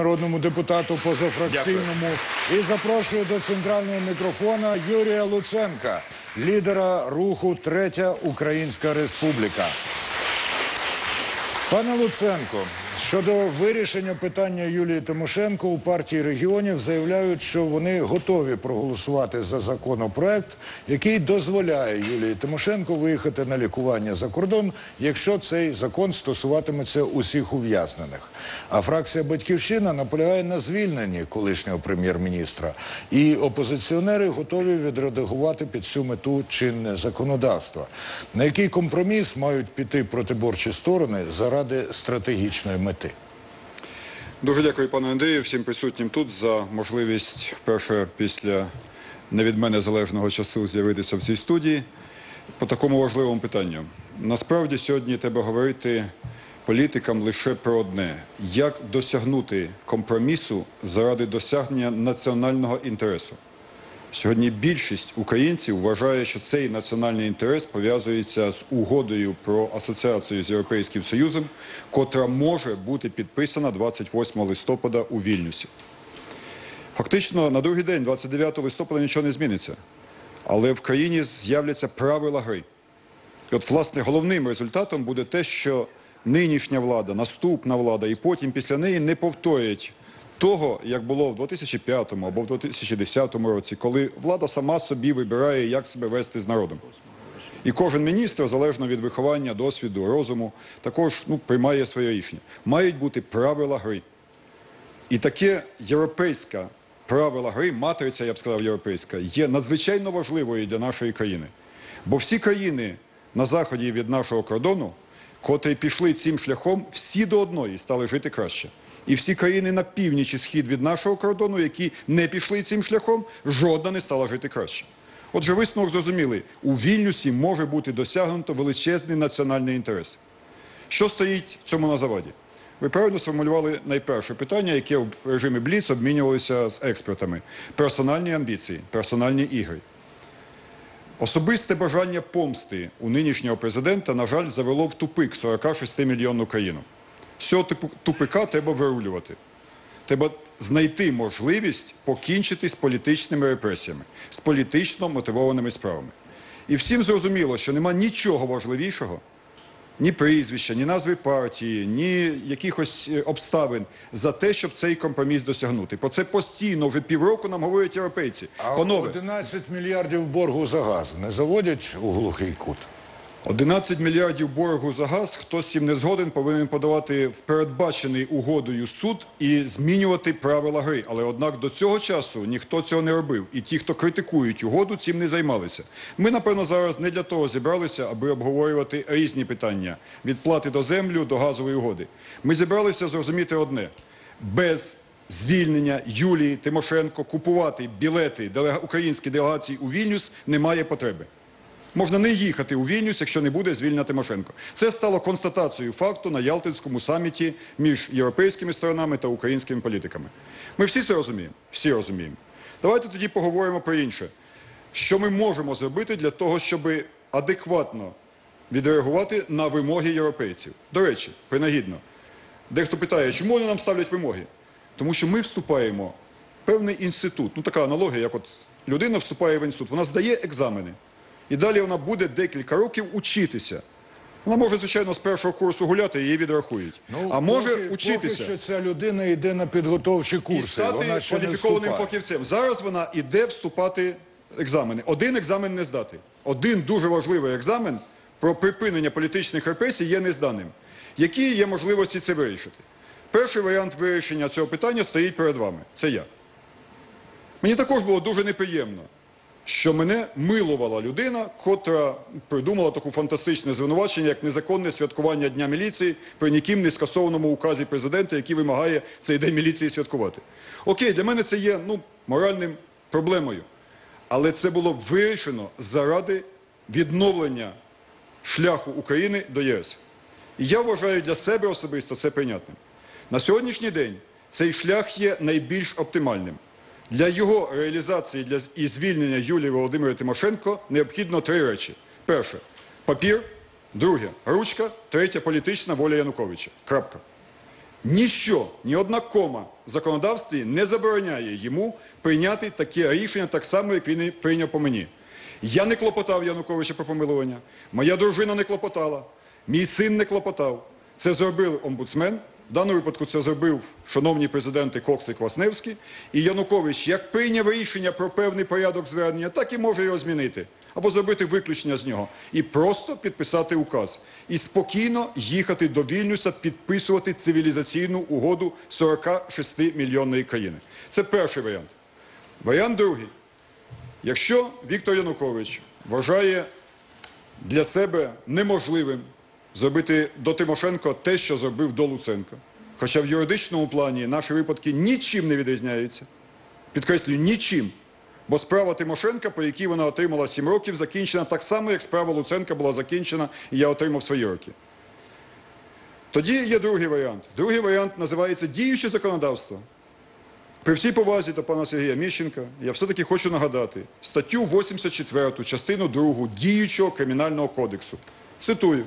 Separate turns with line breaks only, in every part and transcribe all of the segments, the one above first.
народному депутату позафракційному і запрошую до центрального мікрофона Юрія Луценка, лідера руху Третя Українська Республіка. Пане Луценко, щодо вирішення питання Юлії Тимошенко у партії регіонів заявляють, що вони готові проголосувати за законопроект, який дозволяє Юлії Тимошенко виїхати на лікування за кордон, якщо цей закон стосуватиметься усіх ув'язнених. А фракція Батьківщина наполягає на звільненні колишнього прем'єр-міністра. І опозиціонери готові відредагувати під цю мету чинне законодавство. На який компроміс мають піти протиборчі сторони заради стратегічної мети?
Дуже дякую, пане Андрію, всім присутнім тут за можливість вперше після не від мене залежного часу з'явитися в цій студії по такому важливому питанню. Насправді сьогодні треба говорити політикам лише про одне: як досягнути компромісу заради досягнення національного інтересу. Сьогодні більшість українців вважає, що цей національний інтерес пов'язується з угодою про асоціацію з Європейським Союзом, котра може бути підписана 28 листопада у Вільнюсі. Фактично, на другий день, 29 листопада, нічого не зміниться. Але в країні з'являться правила гри. І от, власне, головним результатом буде те, що нинішня влада, наступна влада і потім після неї не повторять того, як було в 2005 або в 2010 році, коли влада сама собі вибирає, як себе вести з народом. І кожен міністр, залежно від виховання, досвіду, розуму, також ну, приймає своє рішення. Мають бути правила гри. І таке європейська правила гри, матриця, я б сказав, європейська, є надзвичайно важливою для нашої країни. Бо всі країни на заході від нашого кордону, котрі пішли цим шляхом, всі до одної стали жити краще. І всі країни на північ і схід від нашого кордону, які не пішли цим шляхом, жодна не стала жити краще. Отже, висновок зрозумілий, у Вільнюсі може бути досягнуто величезний національний інтерес. Що стоїть цьому на заваді? Ви правильно сформулювали найперше питання, яке в режимі Бліц обмінювалися з експертами. Персональні амбіції, персональні ігри. Особисте бажання помсти у нинішнього президента, на жаль, завело в тупик 46 мільйонну країну. З цього типу тупика треба вирулювати. Треба знайти можливість покінчити з політичними репресіями, з політично мотивованими справами. І всім зрозуміло, що нема нічого важливішого, ні прізвища, ні назви партії, ні якихось е, обставин за те, щоб цей компроміс досягнути. Про це постійно вже півроку нам говорять європейці.
А
Панове,
11 мільярдів боргу за газ не заводять у глухий кут?
11 мільярдів боргу за газ, хто з не згоден, повинен подавати в передбачений угодою суд і змінювати правила гри. Але однак до цього часу ніхто цього не робив. І ті, хто критикують угоду, цим не займалися. Ми, напевно, зараз не для того зібралися, аби обговорювати різні питання від плати до землю до газової угоди. Ми зібралися зрозуміти одне: без звільнення Юлії Тимошенко купувати білети делега... української делегації у Вільнюс немає потреби. Можна не їхати у Вільнюс, якщо не буде звільнення Тимошенко. Це стало констатацією факту на Ялтинському саміті між європейськими сторонами та українськими політиками. Ми всі це розуміємо? Всі розуміємо. Давайте тоді поговоримо про інше. Що ми можемо зробити для того, щоб адекватно відреагувати на вимоги європейців? До речі, принагідно, дехто питає, чому вони нам ставлять вимоги? Тому що ми вступаємо в певний інститут. Ну, така аналогія, як от людина вступає в інститут, вона здає екзамени. І далі вона буде декілька років учитися. Вона може, звичайно, з першого курсу гуляти, її відрахують. а може
Ну, поки,
учитися
Поки що ця людина йде на підготовчі
і стати
вона ще
кваліфікованим фахівцем. Зараз вона іде вступати екзамени. Один екзамен не здати. Один дуже важливий екзамен про припинення політичних репресій є незданим. Які є можливості це вирішити? Перший варіант вирішення цього питання стоїть перед вами. Це я. Мені також було дуже неприємно, що мене милувала людина, котра придумала таку фантастичне звинувачення, як незаконне святкування Дня міліції при ніким не скасованому указі президента, який вимагає цей день міліції святкувати. Окей, для мене це є ну, моральним проблемою. Але це було вирішено заради відновлення шляху України до ЄС. І я вважаю для себе особисто це прийнятним. На сьогоднішній день цей шлях є найбільш оптимальним. Для його реалізації для, і звільнення Юлії Володимира Тимошенко необхідно три речі. Перше папір, друге ручка, третє політична воля Януковича. Крапка. Ніщо, ні одна кома в законодавстві не забороняє йому прийняти таке рішення так само, як він і прийняв по мені. Я не клопотав Януковича про помилування, моя дружина не клопотала, мій син не клопотав. Це зробив омбудсмен. В даному випадку це зробив шановні президенти Кокс і Квасневський. І Янукович як прийняв рішення про певний порядок звернення, так і може його змінити. Або зробити виключення з нього. І просто підписати указ. І спокійно їхати до Вільнюса, підписувати цивілізаційну угоду 46 мільйонної країни. Це перший варіант. Варіант другий. Якщо Віктор Янукович вважає для себе неможливим зробити до Тимошенко те, що зробив до Луценка, хоча в юридичному плані наші випадки нічим не відрізняються, підкреслюю, нічим. Бо справа Тимошенка, по якій вона отримала 7 років, закінчена так само, як справа Луценка була закінчена, і я отримав свої роки. Тоді є другий варіант. Другий варіант називається діюче законодавство. При всій повазі до пана Сергія Міщенка, я все-таки хочу нагадати статтю 84, частину 2 діючого кримінального кодексу. Цитую.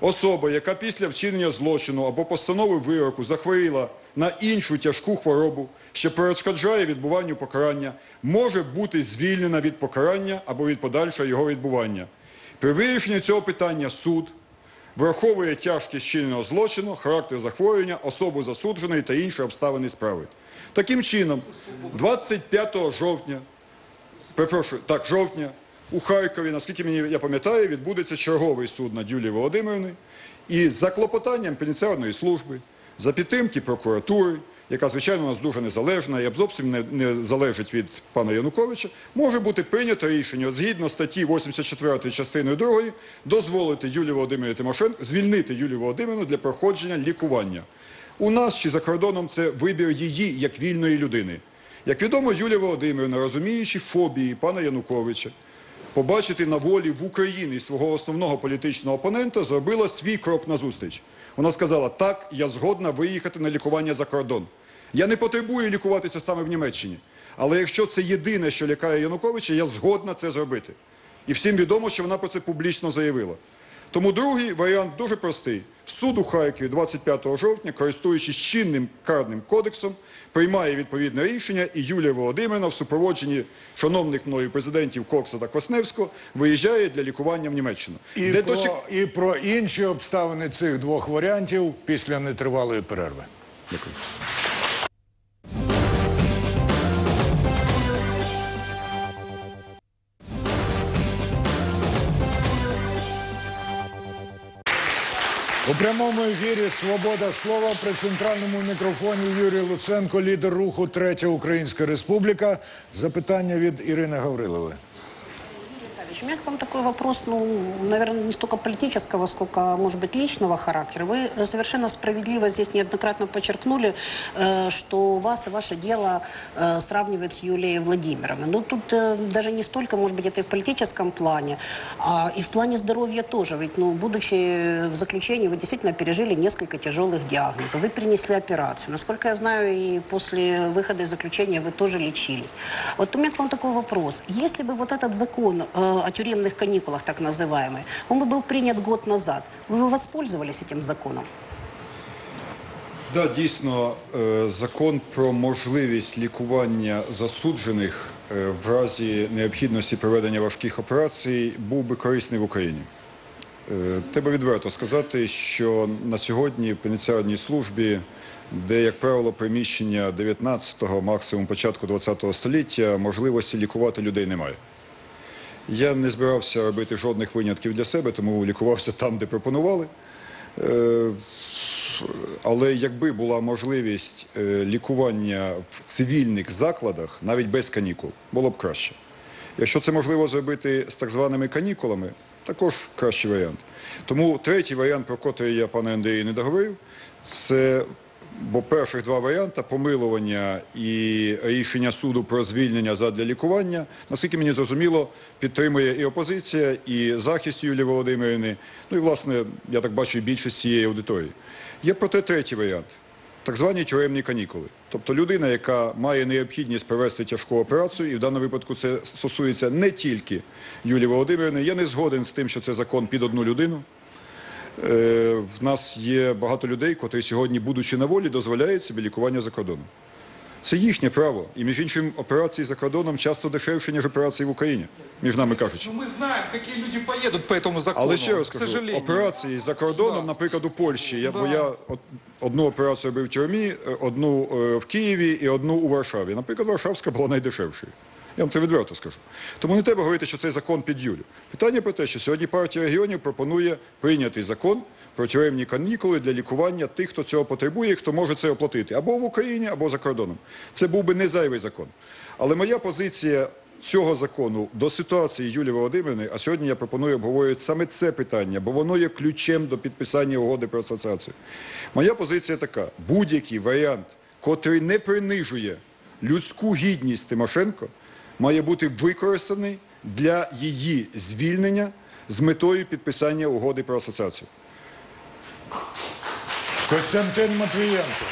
Особа, яка після вчинення злочину або постанови вироку захворіла на іншу тяжку хворобу, що перешкоджає відбуванню покарання, може бути звільнена від покарання або від подальшого його відбування. При вирішенні цього питання суд враховує тяжкість чиненого злочину, характер захворювання, особу засудженої та інші обставини справи. Таким чином, 25 жовтня, перепрошую, так, жовтня, у Харкові, наскільки мені я пам'ятаю, відбудеться черговий суд над Юлією Володимирівною. І за клопотанням пенітенціарної служби, за підтримки прокуратури, яка, звичайно, у нас дуже незалежна і зовсім не, не залежить від пана Януковича, може бути прийнято рішення згідно статті 84 частини 2 дозволити Юлії Володимирівні Тимошенко, звільнити Юлію Володимирівну для проходження лікування. У нас чи за кордоном це вибір її як вільної людини. Як відомо, Юлія Володимирівна, розуміючи фобії пана Януковича, побачити на волі в Україні свого основного політичного опонента, зробила свій крок назустріч. Вона сказала, так, я згодна виїхати на лікування за кордон. Я не потребую лікуватися саме в Німеччині. Але якщо це єдине, що лякає Януковича, я згодна це зробити. І всім відомо, що вона про це публічно заявила. Тому другий варіант дуже простий. Суд у Харкові 25 жовтня, користуючись чинним карним кодексом, приймає відповідне рішення, і Юлія Володимирівна в супроводженні шановних мною президентів Кокса та Квасневського виїжджає для лікування в Німеччину.
І,
Де
про,
дочек-
і про інші обставини цих двох варіантів після нетривалої перерви.
Дякую.
У прямому ефірі Свобода слова при центральному мікрофоні Юрій Луценко, лідер руху Третя Українська Республіка. Запитання від Ірини Гаврилової.
Витальевич, у меня к вам такой вопрос, ну, наверное, не столько политического, сколько, может быть, личного характера. Вы э, совершенно справедливо здесь неоднократно подчеркнули, э, что вас и ваше дело э, сравнивают с Юлией Владимировной. Ну, тут э, даже не столько, может быть, это и в политическом плане, а и в плане здоровья тоже. Ведь, ну, будучи в заключении, вы действительно пережили несколько тяжелых диагнозов. Вы перенесли операцию. Насколько я знаю, и после выхода из заключения вы тоже лечились. Вот у меня к вам такой вопрос. Если бы вот этот закон э, о тюремных каникулах, так называемый, он бы был принят год назад, вы бы воспользовались этим законом?
Да, дійсно, е, закон про можливість лікування засуджених е, в разі необхідності проведення важких операцій був би корисний в Україні. Е, Треба відверто сказати, що на сьогодні в пенітенціарній службі, де, як правило, приміщення 19-го, максимум початку 20-го століття, можливості лікувати людей немає. Я не збирався робити жодних винятків для себе, тому лікувався там, де пропонували. Е, Але якби була можливість е, лікування в цивільних закладах, навіть без канікул, було б краще. Якщо це можливо зробити з так званими канікулами, також кращий варіант. Тому третій варіант, про котрий я пане Андрію не договорив, це бо перших два варіанти помилування і рішення суду про звільнення задля лікування, наскільки мені зрозуміло, підтримує і опозиція, і захист Юлії Володимирівни. Ну і власне, я так бачу, більшість цієї аудиторії. Є проте третій варіант. Так звані тюремні канікули. Тобто людина, яка має необхідність провести тяжку операцію, і в даному випадку це стосується не тільки Юлії Володимирівни. Я не згоден з тим, що це закон під одну людину. Е, в нас є багато людей, котрі сьогодні, будучи на волі, дозволяють собі лікування за кордоном. Це їхнє право. І між іншим, операції за кордоном часто дешевші, ніж операції в Україні, між нами кажучи.
Ну, мы знаем, какие люди поедут по этому закону.
Але ще раз кажу, операції за кордоном, наприклад, у Польщі. Я, бо я одну операцію робив в тюрмі, е, одну е, в Києві і одну у Варшаві. Наприклад, Варшавська була найдешевшою. Я вам це відверто скажу. Тому не треба говорити, що цей закон під Юлю. Питання про те, що сьогодні партія регіонів пропонує прийняти закон про тюремні канікули для лікування тих, хто цього потребує, і хто може це оплатити або в Україні, або за кордоном. Це був би не зайвий закон. Але моя позиція цього закону до ситуації Юлії Володимирівни, а сьогодні я пропоную обговорювати саме це питання, бо воно є ключем до підписання угоди про асоціацію. Моя позиція така: будь-який варіант, котрий не принижує людську гідність Тимошенко, має бути використаний для її звільнення з метою підписання угоди про асоціацію.
Костянтин Матвієнко.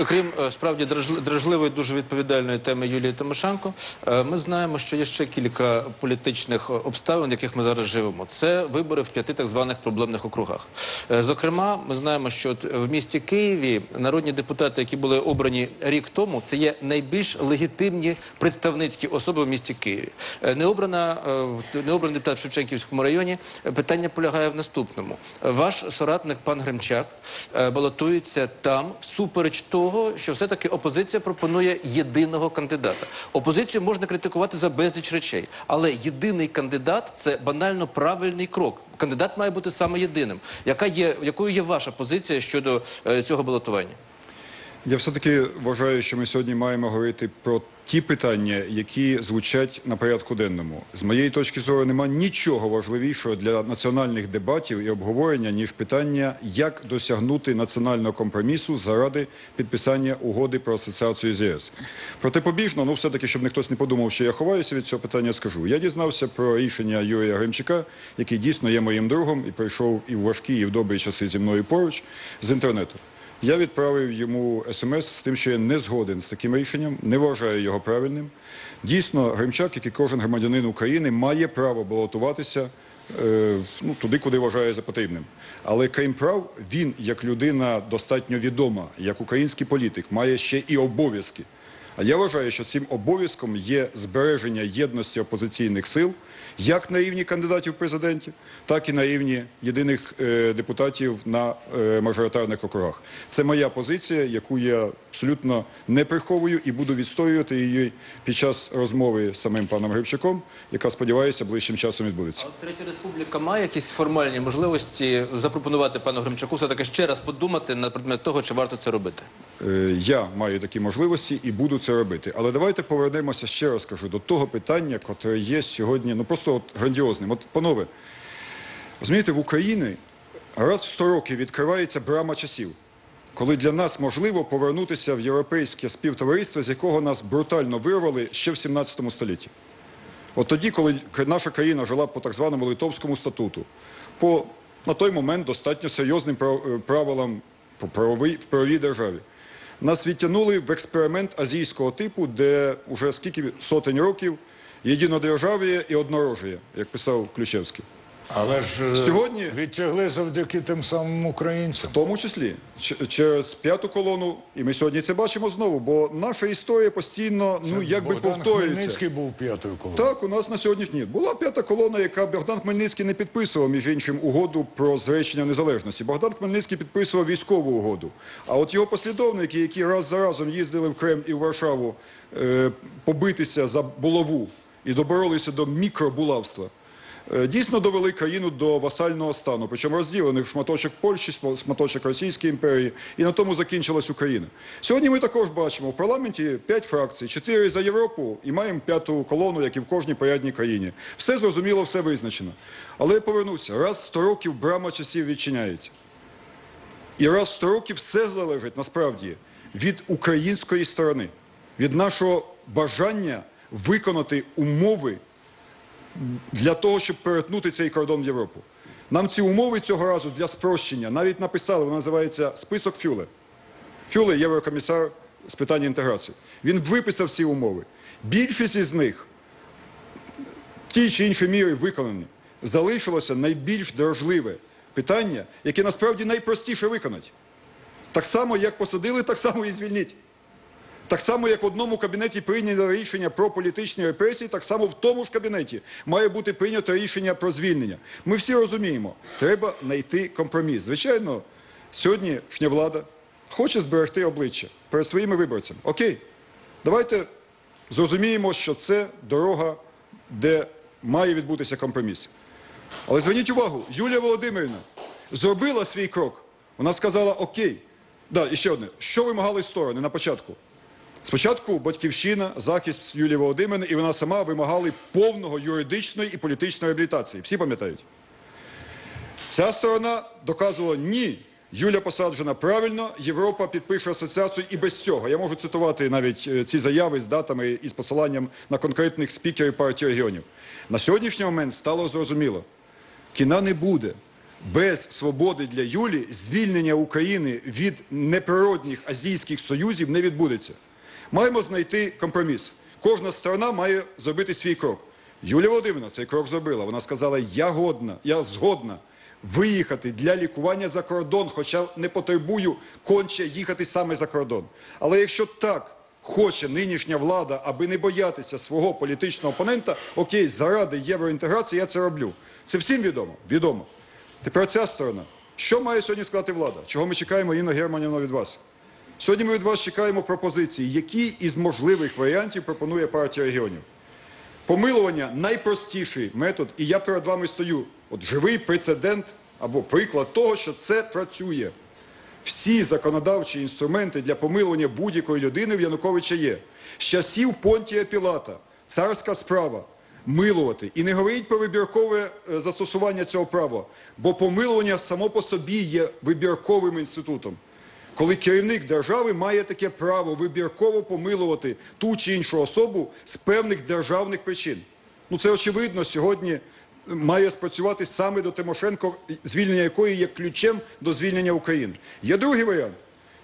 Окрім е, справді дражливої, дуже відповідальної теми Юлії Тимошенко, е, ми знаємо, що є ще кілька політичних е, обставин, в яких ми зараз живемо. Це вибори в п'яти так званих проблемних округах. Зокрема, ми знаємо, що в місті Києві народні депутати, які були обрані рік тому, це є найбільш легітимні представницькі особи в місті Києві. Не обрана не обраний депутат в Шевченківському районі. Питання полягає в наступному: ваш соратник пан Гримчак е, балотується там всупереч того, що все-таки опозиція пропонує єдиного кандидата. Опозицію можна критикувати за безліч речей, але єдиний кандидат це банально правильний крок. Кандидат має бути саме єдиним. Яка є якою є ваша позиція щодо е, цього балотування?
Я все-таки вважаю, що ми сьогодні маємо говорити про ті питання, які звучать на порядку денному. З моєї точки зору, нема нічого важливішого для національних дебатів і обговорення, ніж питання, як досягнути національного компромісу заради підписання угоди про асоціацію з ЄС. Протипобіжно, ну все-таки, щоб ніхто не подумав, що я ховаюся від цього питання, скажу. Я дізнався про рішення Юрія Гримчака, який дійсно є моїм другом і прийшов і в важкі, і в добрі часи зі мною поруч з інтернету. Я відправив йому смс з тим, що я не згоден з таким рішенням, не вважаю його правильним. Дійсно, Гримчак, як і кожен громадянин України, має право балотуватися е, ну, туди, куди вважає за потрібним. Але крім прав, він, як людина достатньо відома, як український політик, має ще і обов'язки. А я вважаю, що цим обов'язком є збереження єдності опозиційних сил як на рівні кандидатів в президенті, так і на рівні єдиних е, депутатів на е, мажоритарних округах. Це моя позиція, яку я абсолютно не приховую і буду відстоювати її під час розмови з самим паном Грибчаком, яка, сподіваюся, ближчим часом відбудеться.
А Третя республіка має якісь формальні можливості запропонувати пану Гримчаку все таки ще раз подумати на предмет того, чи варто це робити.
Е, Я маю такі можливості і буду це робити. Але давайте повернемося ще раз кажу до того питання, котре є сьогодні ну просто от грандіозним. От, панове, розумієте, в Україні раз в 100 років відкривається брама часів, коли для нас можливо повернутися в європейське співтовариство, з якого нас брутально вирвали ще в 17 столітті. От тоді, коли наша країна жила по так званому Литовському статуту, по на той момент достатньо серйозним е, правилам в правовій державі, нас відтягнули в експеримент азійського типу, де вже скільки сотень років єдинодержав'я і однорожує, як писав Ключевський.
Але ж е,
Сьогодні-
відтягли завдяки тим самим українцям.
В тому числі через п'яту колону, і ми сьогодні це бачимо знову, бо наша історія постійно ну якби
Богдан
повторюється.
Хмельницький був п'ятою колоною.
Так, у нас на сьогоднішній день була п'ята колона, яка Богдан Хмельницький не підписував, між іншим, угоду про зречення незалежності. Богдан Хмельницький підписував військову угоду. А от його послідовники, які раз за разом їздили в Кремль і в Варшаву е, побитися за булаву і доборолися до мікробулавства, дійсно довели країну до васального стану, причому розділених шматочок Польщі, шматочок Російської імперії, і на тому закінчилась Україна. Сьогодні ми також бачимо в парламенті п'ять фракцій, чотири за Європу і маємо п'яту колону, як і в кожній порядній країні. Все зрозуміло, все визначено. Але я повернуся, раз 100 років брама часів відчиняється. І раз 100 років все залежить насправді від української сторони, від нашого бажання виконати умови для того, щоб перетнути цей кордон в Європу. Нам ці умови цього разу для спрощення навіть написали, вона називається список Фюле. Фюле, єврокомісар з питань інтеграції. Він виписав ці умови. Більшість із них в тій чи іншій мірі виконані. залишилося найбільш дорожливе питання, яке насправді найпростіше виконати. Так само, як посадили, так само і звільніть. Так само, як в одному кабінеті прийнято рішення про політичні репресії, так само в тому ж кабінеті має бути прийнято рішення про звільнення. Ми всі розуміємо, треба знайти компроміс. Звичайно, сьогоднішня влада хоче зберегти обличчя перед своїми виборцями. Окей, давайте зрозуміємо, що це дорога, де має відбутися компроміс. Але зверніть увагу, Юлія Володимирівна зробила свій крок. Вона сказала окей. Да, і ще одне. Що вимагали сторони на початку? Спочатку батьківщина, захист Юлії Володимирівни, і вона сама вимагали повного юридичної і політичної реабілітації. Всі пам'ятають? Ця сторона доказувала ні. Юля посаджена правильно, Європа підпише асоціацію і без цього. Я можу цитувати навіть е, ці заяви з датами і з посиланням на конкретних спікерів партії регіонів. На сьогоднішній момент стало зрозуміло, кіна не буде. Без свободи для Юлі звільнення України від неприродних азійських союзів не відбудеться. Маємо знайти компроміс. Кожна сторона має зробити свій крок. Юлія Володимирівна цей крок зробила. Вона сказала, я годна, я згодна виїхати для лікування за кордон, хоча не потребую конче їхати саме за кордон. Але якщо так хоче нинішня влада, аби не боятися свого політичного опонента, окей, заради євроінтеграції я це роблю. Це всім відомо? Відомо. Тепер ця сторона. Що має сьогодні сказати влада? Чого ми чекаємо, Інна Германівна, від вас? Сьогодні ми від вас чекаємо пропозиції, які із можливих варіантів пропонує партія регіонів. Помилування найпростіший метод, і я перед вами стою. От живий прецедент або приклад того, що це працює. Всі законодавчі інструменти для помилування будь-якої людини в Януковича є. З часів Понтія Пілата, царська справа милувати. І не говоріть про вибіркове е, застосування цього права, бо помилування само по собі є вибірковим інститутом. Коли керівник держави має таке право вибірково помилувати ту чи іншу особу з певних державних причин. Ну це очевидно сьогодні має спрацювати саме до Тимошенко, звільнення якої є ключем до звільнення України. Є другий варіант.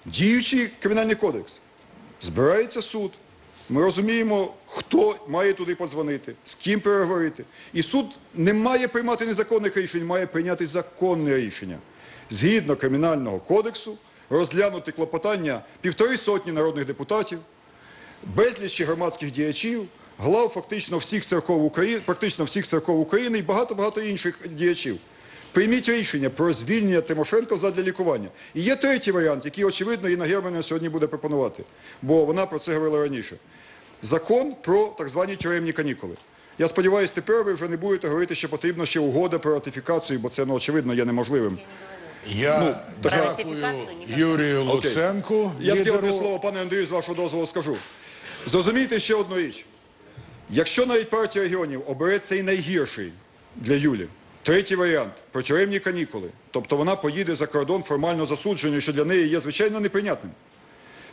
Діючий кримінальний кодекс. Збирається суд. Ми розуміємо, хто має туди подзвонити, з ким переговорити. І суд не має приймати незаконних рішень, має прийняти законне рішення. Згідно кримінального кодексу, розглянути клопотання півтори сотні народних депутатів, безлічі громадських діячів, глав фактично всіх церков України, практично всіх церков України і багато-багато інших діячів. Прийміть рішення про звільнення Тимошенко задля лікування. І є третій варіант, який, очевидно, Інна Германівна сьогодні буде пропонувати, бо вона про це говорила раніше. Закон про так звані тюремні канікули. Я сподіваюся, тепер ви вже не будете говорити, що потрібно ще угода про ратифікацію, бо це, ну, очевидно, є неможливим.
Я
Ну,
дякую
ратифікацію
Юрію Луценку.
Я
лідеру
одне слово, пане Андрію, з вашого дозволу скажу. Зрозумійте ще одну річ. Якщо навіть партія регіонів обере цей найгірший для Юлі, третій варіант про тюремні канікули, тобто вона поїде за кордон формально засудженою, що для неї є звичайно неприйнятним.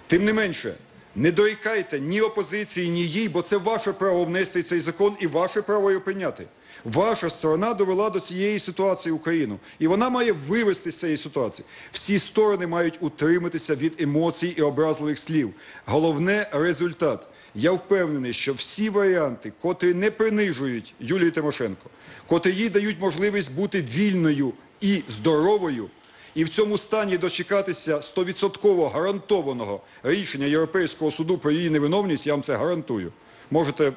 Тим не менше, не дорікайте ні опозиції, ні їй, бо це ваше право внести цей закон і ваше право його прийняти. Ваша сторона довела до цієї ситуації Україну, і вона має вивести з цієї ситуації. Всі сторони мають утриматися від емоцій і образливих слів. Головне результат. Я впевнений, що всі варіанти, котрі не принижують Юлію Тимошенко, котрі їй дають можливість бути вільною і здоровою, і в цьому стані дочекатися 100% гарантованого рішення Європейського суду про її невиновність, я вам це гарантую. Можете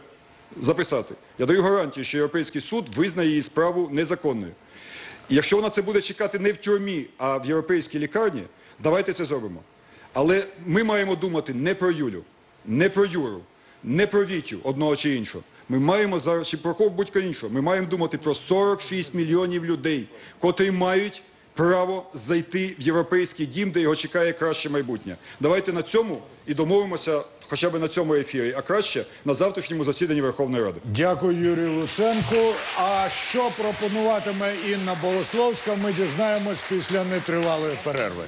записати. Я даю гарантію, що Європейський суд визнає її справу незаконною. І якщо вона це буде чекати не в тюрмі, а в європейській лікарні, давайте це зробимо. Але ми маємо думати не про Юлю, не про Юру, не про Вітю одного чи іншого. Ми маємо зараз, чи про кого будь-кого іншого, ми маємо думати про 46 мільйонів людей, котрі мають право зайти в європейський дім, де його чекає краще майбутнє. Давайте на цьому і домовимося хоча б на цьому ефірі, а краще на завтрашньому засіданні Верховної Ради.
Дякую Юрію Луценку. А що пропонуватиме Інна Богословська, ми дізнаємось після нетривалої перерви.